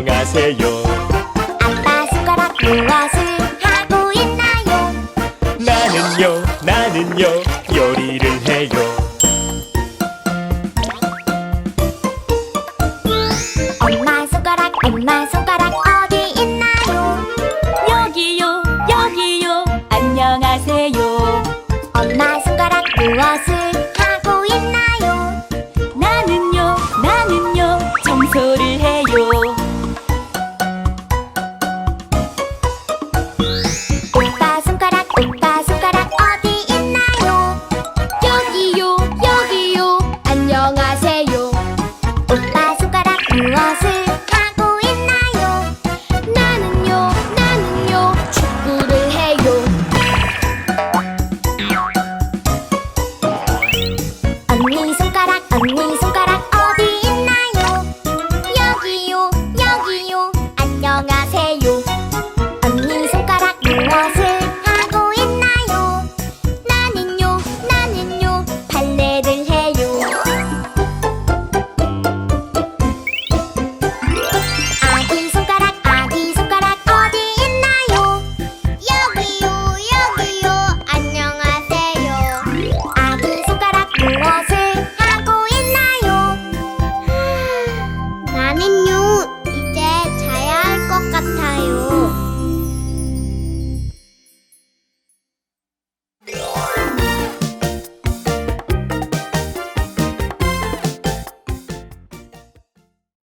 안녕하세요 아빠 손가락 무엇을 하고 있나요? 나는요 나는요 요리를 해요 엄마 손가락 엄마 손가락 어디 있나요? 여기요 여기요 안녕하세요 엄마 손가락 무엇을 하고 있나요? 나는요 나는요 청소를 해요 손가락 언니 손 牛。